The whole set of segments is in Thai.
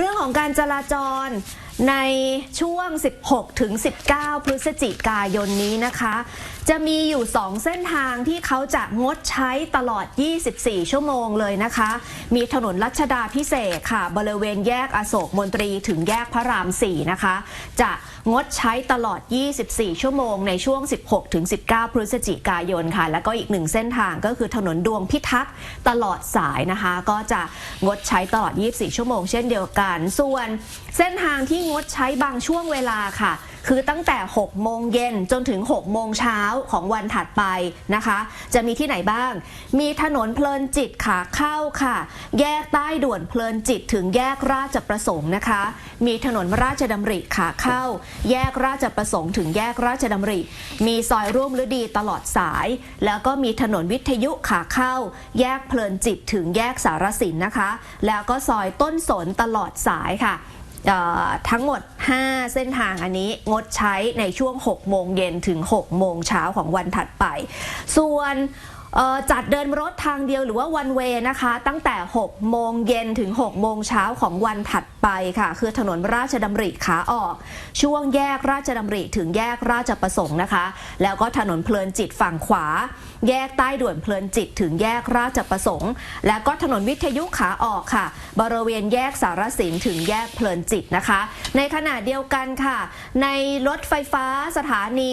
เรื่องของการจราจร ในช่วง 16 ถึง 19 พฤศจิกายนนี้นะคะ จะมีอยู่ 2 เส้นทางที่เขาจะงดใช้ตลอด 24 ชั่วโมงเลยนะคะ มีถนนรัชดาพิเศษค่ะ บริเวณแยกอโศกมนตรีถึงแยกพระราม 4 นะคะ จะงดใช้ตลอด 24 ชั่วโมง ในช่วง 16 ถึง 19 พฤศจิกายนค่ะ แล้วก็อีกหนึ่งเส้นทางก็คือถนนดวงพิทักษ์ตลอดสายนะคะ ก็จะงดใช้ตลอด 24 ชั่วโมง เช่นเดียวกัน ส่วนเส้นทางที่งดใช้บางช่วงเวลาค่ะ คือตั้งแต่ 6 โมงเย็นจนถึง 6 โมงเช้าของวันถัดไปนะคะ จะมีที่ไหนบ้าง มีถนนเพลินจิตขาเข้าค่ะ แยกใต้ด่วนเพลินจิตถึงแยกราชประสงค์นะคะ มีถนนราชดำริขาเข้า แยกราชประสงค์ถึงแยกราชดำริ มีซอยร่วมฤดีตลอดสาย แล้วก็มีถนนวิทยุขาเข้า แยกเพลินจิตถึงแยกสารสินนะคะ แล้วก็ซอยต้นสนตลอดสายค่ะ ทั้งหมด 5 เส้นทางอันนี้งดใช้ในช่วง 6 โมงเย็นถึง 6 โมงเช้าของวันถัดไป ส่วน จัดเดินรถทางเดียวหรือว่าวันเวนะคะ ตั้งแต่ 6 โมงเย็นถึง 6 โมงเช้าของวันถัดไปค่ะ คือถนนราชดำริขาออก ช่วงแยกราชดำริถึงแยกราชประสงค์นะคะ แล้วก็ถนนเพลินจิตฝั่งขวา แยกใต้ด่วนเพลินจิตถึงแยกราชประสงค์ แล้วก็ถนนวิทยุขาออกค่ะ บริเวณแยกสารสินถึงแยกเพลินจิตนะคะ ในขณะเดียวกันค่ะ ในรถไฟฟ้าสถานี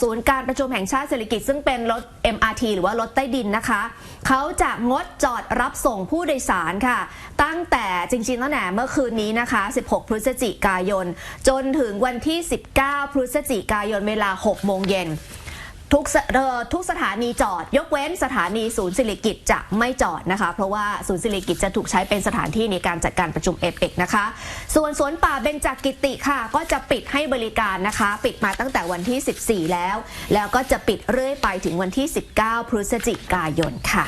ศูนย์การประชุมแห่งชาติเศรษฐกิจซึ่งเป็นรถ MRT หรือว่ารถใต้ดินนะคะ เขาจะงดจอดรับส่งผู้โดยสารค่ะ ตั้งแต่จริงๆตั้งแต่เมื่อคืนนี้นะคะ 16 พฤศจิกายน จนถึงวันที่ 19 พฤศจิกายนเวลา 6 โมงเย็น ทุกเอ่อทุกสถานีจอด ยกเว้นสถานีศูนย์สิริกิตจะไม่จอดนะคะ เพราะว่าศูนย์สิริกิตจะถูกใช้เป็นสถานที่ในการจัดการประชุมเอเปกนะคะ ส่วนสวนป่าเบญจกิติค่ะ ก็จะปิดให้บริการนะคะ ปิดมาตั้งแต่วันที่ 14 แล้ว แล้วก็จะปิดเรื่อยไปถึงวันที่ 19 พฤศจิกายนค่ะ